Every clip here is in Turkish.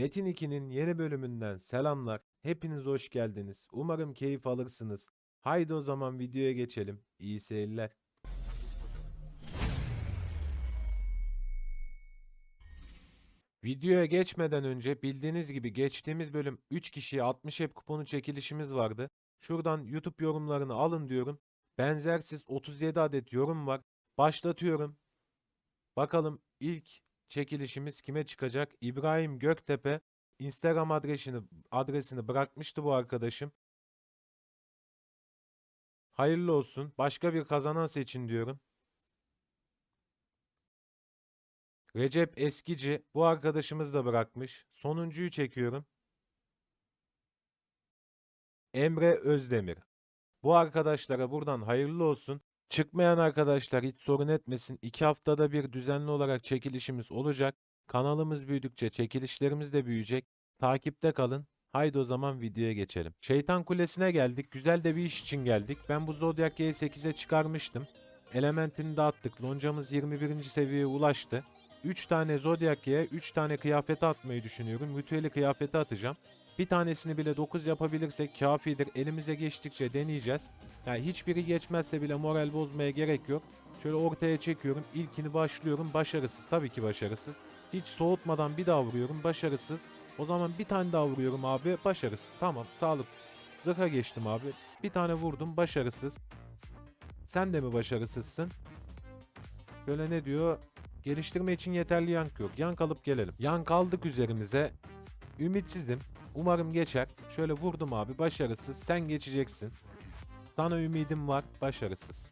Metin 2'nin yeni bölümünden selamlar. Hepiniz hoş geldiniz. Umarım keyif alırsınız. Haydi o zaman videoya geçelim. İyi seyirler. Videoya geçmeden önce bildiğiniz gibi geçtiğimiz bölüm 3 kişiye 60 hep kuponu çekilişimiz vardı. Şuradan YouTube yorumlarını alın diyorum. Benzersiz 37 adet yorum var. Başlatıyorum. Bakalım ilk çekilişimiz kime çıkacak? İbrahim Göktepe Instagram adresini adresini bırakmıştı bu arkadaşım. Hayırlı olsun. Başka bir kazanan seçin diyorum. Recep Eskici bu arkadaşımız da bırakmış. Sonuncuyu çekiyorum. Emre Özdemir. Bu arkadaşlara buradan hayırlı olsun. Çıkmayan arkadaşlar hiç sorun etmesin. İki haftada bir düzenli olarak çekilişimiz olacak. Kanalımız büyüdükçe çekilişlerimiz de büyüyecek. Takipte kalın. Haydi o zaman videoya geçelim. Şeytan Kulesi'ne geldik. Güzel de bir iş için geldik. Ben bu Zodiac G8'e çıkarmıştım. Elementini dağıttık. Loncamız 21. seviyeye ulaştı. 3 tane Zodiac'e 3 tane kıyafeti atmayı düşünüyorum. Ritüeli kıyafeti atacağım. Bir tanesini bile 9 yapabilirsek kafidir. Elimize geçtikçe deneyeceğiz. Yani hiçbiri geçmezse bile moral bozmaya gerek yok. Şöyle ortaya çekiyorum. İlkini başlıyorum. Başarısız. Tabii ki başarısız. Hiç soğutmadan bir daha vuruyorum. Başarısız. O zaman bir tane daha vuruyorum abi. Başarısız. Tamam sağlık. Zırha geçtim abi. Bir tane vurdum. Başarısız. Sen de mi başarısızsın? Böyle ne diyor? Geliştirme için yeterli yank yok. Yank alıp gelelim. Yank aldık üzerimize. Ümitsizim. Umarım geçer. Şöyle vurdum abi. Başarısız. Sen geçeceksin. Sana ümidim var. Başarısız.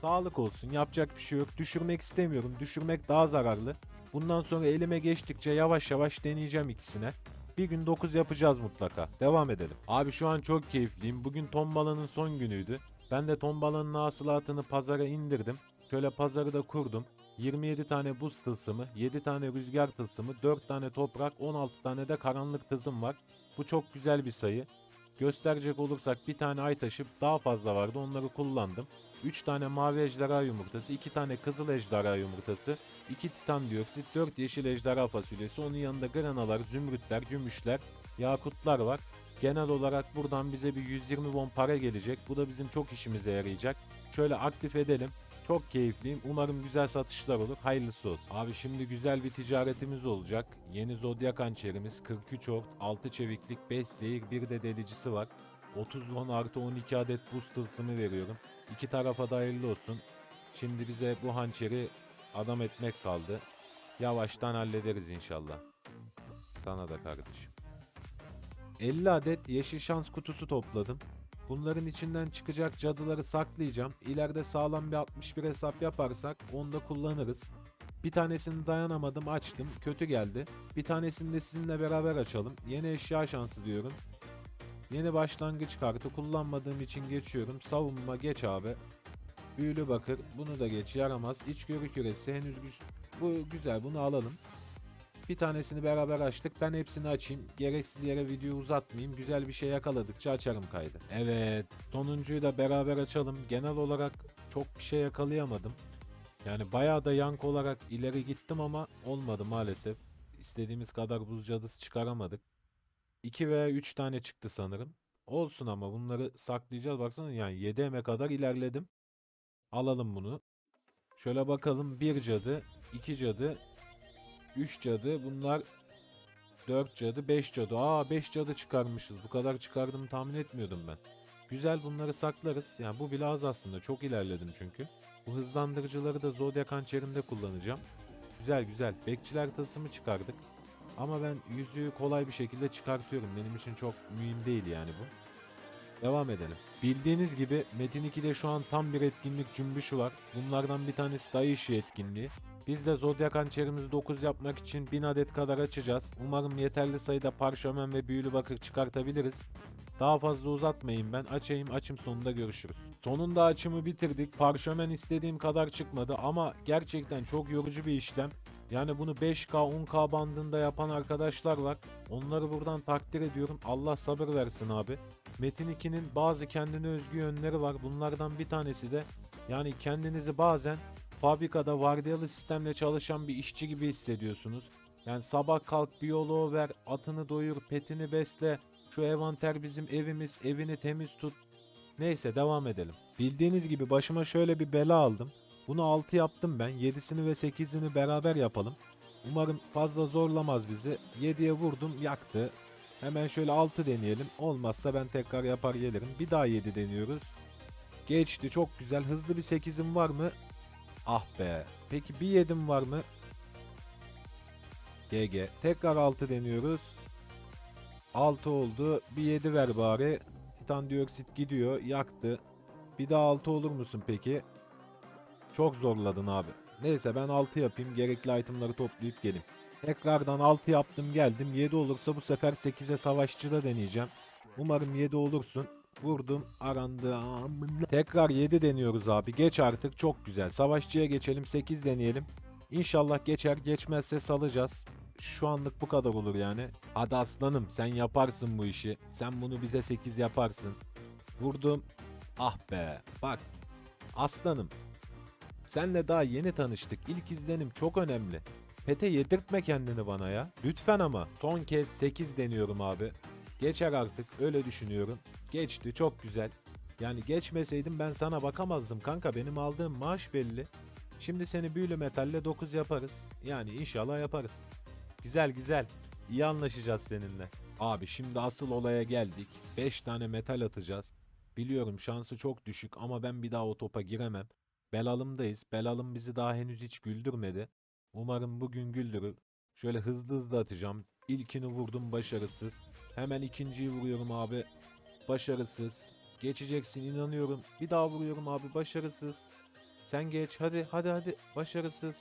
Sağlık olsun. Yapacak bir şey yok. Düşürmek istemiyorum. Düşürmek daha zararlı. Bundan sonra elime geçtikçe yavaş yavaş deneyeceğim ikisine. Bir gün 9 yapacağız mutlaka. Devam edelim. Abi şu an çok keyifliyim. Bugün tombalanın son günüydü. Ben de tombalanın hasılatını pazara indirdim. Şöyle pazarı da kurdum. 27 tane buz tılsımı, 7 tane rüzgar tılsımı, 4 tane toprak, 16 tane de karanlık tızım var. Bu çok güzel bir sayı. Gösterecek olursak bir tane ay taşı daha fazla vardı onları kullandım. 3 tane mavi ejderha yumurtası, 2 tane kızıl ejderha yumurtası, 2 titan dioksit, 4 yeşil ejderha fasulyesi, onun yanında granalar, zümrütler, gümüşler, yakutlar var. Genel olarak buradan bize bir 120 won para gelecek. Bu da bizim çok işimize yarayacak. Şöyle aktif edelim. Çok keyifliyim. Umarım güzel satışlar olur. Hayırlısı olsun. Abi şimdi güzel bir ticaretimiz olacak. Yeni Zodiac hançerimiz 43 ort, 6 çeviklik, 5 zehir, bir de delicisi var. 30 won artı 12 adet buz tılsımı veriyorum. İki tarafa da hayırlı olsun. Şimdi bize bu hançeri adam etmek kaldı. Yavaştan hallederiz inşallah. Sana da kardeşim. 50 adet yeşil şans kutusu topladım. Bunların içinden çıkacak cadıları saklayacağım. İleride sağlam bir 61 hesap yaparsak onu da kullanırız. Bir tanesini dayanamadım açtım. Kötü geldi. Bir tanesini de sizinle beraber açalım. Yeni eşya şansı diyorum. Yeni başlangıç kartı kullanmadığım için geçiyorum. Savunma geç abi. Büyülü bakır bunu da geç yaramaz. İçgörü küresi henüz güz- bu güzel bunu alalım. Bir tanesini beraber açtık. Ben hepsini açayım. Gereksiz yere videoyu uzatmayayım. Güzel bir şey yakaladıkça açarım kaydı. Evet. Sonuncuyu da beraber açalım. Genel olarak çok bir şey yakalayamadım. Yani bayağı da yank olarak ileri gittim ama olmadı maalesef. İstediğimiz kadar buz cadısı çıkaramadık. 2 veya 3 tane çıktı sanırım. Olsun ama bunları saklayacağız. Baksana yani 7 kadar ilerledim. Alalım bunu. Şöyle bakalım. 1 cadı, 2 cadı, 3 cadı. Bunlar 4 cadı, 5 cadı. Aa 5 cadı çıkarmışız. Bu kadar çıkardığımı tahmin etmiyordum ben. Güzel bunları saklarız. Yani bu bile az aslında. Çok ilerledim çünkü. Bu hızlandırıcıları da Zodiac hançerimde kullanacağım. Güzel güzel. Bekçiler tasımı çıkardık. Ama ben yüzüğü kolay bir şekilde çıkartıyorum. Benim için çok mühim değil yani bu. Devam edelim. Bildiğiniz gibi Metin 2'de şu an tam bir etkinlik cümbüşü var. Bunlardan bir tanesi işi etkinliği. Biz de Zodiac hançerimizi 9 yapmak için 1000 adet kadar açacağız. Umarım yeterli sayıda parşömen ve büyülü bakır çıkartabiliriz. Daha fazla uzatmayayım ben. Açayım açım sonunda görüşürüz. Sonunda açımı bitirdik. Parşömen istediğim kadar çıkmadı ama gerçekten çok yorucu bir işlem. Yani bunu 5K 10K bandında yapan arkadaşlar var. Onları buradan takdir ediyorum. Allah sabır versin abi. Metin 2'nin bazı kendine özgü yönleri var. Bunlardan bir tanesi de yani kendinizi bazen fabrikada vardiyalı sistemle çalışan bir işçi gibi hissediyorsunuz. Yani sabah kalk biyoloğu ver, atını doyur, petini besle. Şu evanter bizim evimiz, evini temiz tut. Neyse devam edelim. Bildiğiniz gibi başıma şöyle bir bela aldım. Bunu 6 yaptım ben. 7'sini ve 8'ini beraber yapalım. Umarım fazla zorlamaz bizi. 7'ye vurdum yaktı. Hemen şöyle 6 deneyelim. Olmazsa ben tekrar yapar gelirim. Bir daha 7 deniyoruz. Geçti çok güzel. Hızlı bir 8'im var mı? Ah be. Peki bir 7'm var mı? GG. Tekrar 6 deniyoruz. 6 oldu. Bir 7 ver bari. Titan dioksit gidiyor. Yaktı. Bir daha 6 olur musun peki? Çok zorladın abi. Neyse ben 6 yapayım. Gerekli itemları toplayıp geleyim. Tekrardan 6 yaptım geldim. 7 olursa bu sefer 8'e savaşçıda deneyeceğim. Umarım 7 olursun. Vurdum arandı. Tekrar 7 deniyoruz abi. Geç artık çok güzel. Savaşçıya geçelim 8 deneyelim. İnşallah geçer geçmezse salacağız. Şu anlık bu kadar olur yani. Hadi aslanım sen yaparsın bu işi. Sen bunu bize 8 yaparsın. Vurdum. Ah be. Bak. Aslanım. Senle daha yeni tanıştık. İlk izlenim çok önemli. Pete yedirtme kendini bana ya. Lütfen ama. Son kez 8 deniyorum abi. Geçer artık öyle düşünüyorum. Geçti çok güzel. Yani geçmeseydim ben sana bakamazdım kanka. Benim aldığım maaş belli. Şimdi seni büyülü metalle 9 yaparız. Yani inşallah yaparız. Güzel güzel. İyi anlaşacağız seninle. Abi şimdi asıl olaya geldik. 5 tane metal atacağız. Biliyorum şansı çok düşük ama ben bir daha o topa giremem. Belalım'dayız. Belalım bizi daha henüz hiç güldürmedi. Umarım bugün güldürür. Şöyle hızlı hızlı atacağım. İlkini vurdum başarısız. Hemen ikinciyi vuruyorum abi. Başarısız. Geçeceksin inanıyorum. Bir daha vuruyorum abi başarısız. Sen geç hadi hadi hadi başarısız.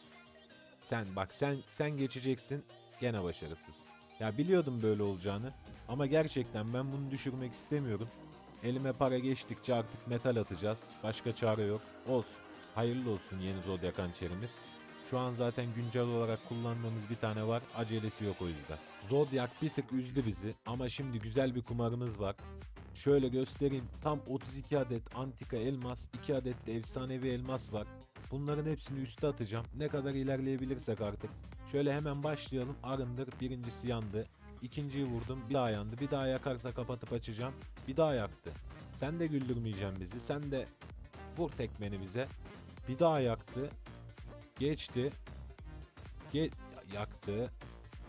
Sen bak sen sen geçeceksin gene başarısız. Ya biliyordum böyle olacağını ama gerçekten ben bunu düşürmek istemiyorum. Elime para geçtikçe artık metal atacağız. Başka çare yok. Olsun. Hayırlı olsun yeni Zodiac hançerimiz. Şu an zaten güncel olarak kullandığımız bir tane var. Acelesi yok o yüzden. Zodiac bir tık üzdü bizi ama şimdi güzel bir kumarımız var. Şöyle göstereyim. Tam 32 adet antika elmas, 2 adet de efsanevi elmas var. Bunların hepsini üste atacağım. Ne kadar ilerleyebilirsek artık. Şöyle hemen başlayalım. Arındır. Birincisi yandı. İkinciyi vurdum. Bir daha yandı. Bir daha yakarsa kapatıp açacağım. Bir daha yaktı. Sen de güldürmeyeceksin bizi. Sen de vur tekmeni bize. Bir daha yaktı. Geçti. Ge yaktı.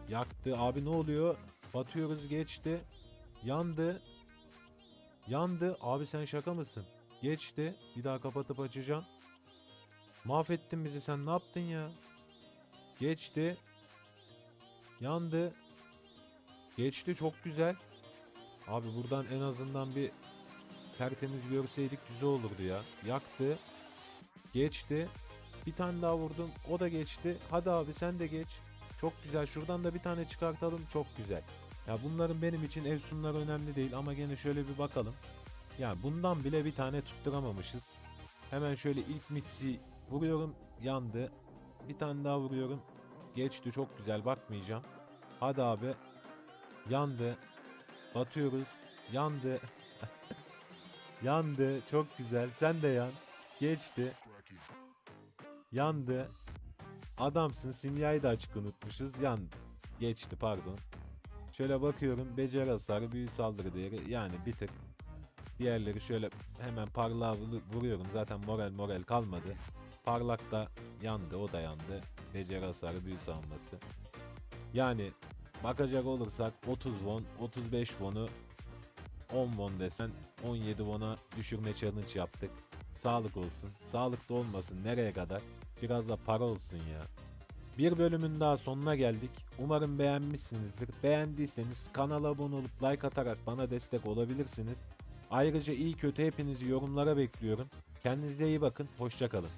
Yaktı. Abi ne oluyor? Batıyoruz geçti. Yandı. Yandı. Abi sen şaka mısın? Geçti. Bir daha kapatıp açacağım. Mahvettin bizi sen ne yaptın ya? Geçti. Yandı. Geçti çok güzel. Abi buradan en azından bir tertemiz görseydik güzel olurdu ya. Yaktı. Geçti. Bir tane daha vurdum. O da geçti. Hadi abi sen de geç. Çok güzel. Şuradan da bir tane çıkartalım. Çok güzel. Ya bunların benim için efsunlar önemli değil ama gene şöyle bir bakalım. Ya bundan bile bir tane tutturamamışız. Hemen şöyle ilk mitsi vuruyorum. Yandı. Bir tane daha vuruyorum. Geçti çok güzel bakmayacağım. Hadi abi. Yandı. Batıyoruz. Yandı. Yandı. Çok güzel. Sen de yan. Geçti. Yandı. Adamsın. Simyayı da açık unutmuşuz. Yandı. Geçti pardon. Şöyle bakıyorum. Beceri hasarı, büyü saldırı değeri. Yani bir tık. Diğerleri şöyle hemen parlağa vuru- vuruyorum. Zaten moral moral kalmadı. Parlak da yandı. O da yandı. Beceri hasarı, büyü savunması. Yani bakacak olursak 30 won, 35 won'u 10 won desen 17 won'a düşürme challenge yaptık. Sağlık olsun. Sağlık da olmasın. Nereye kadar? Biraz da para olsun ya. Bir bölümün daha sonuna geldik. Umarım beğenmişsinizdir. Beğendiyseniz kanala abone olup like atarak bana destek olabilirsiniz. Ayrıca iyi kötü hepinizi yorumlara bekliyorum. Kendinize iyi bakın. Hoşçakalın.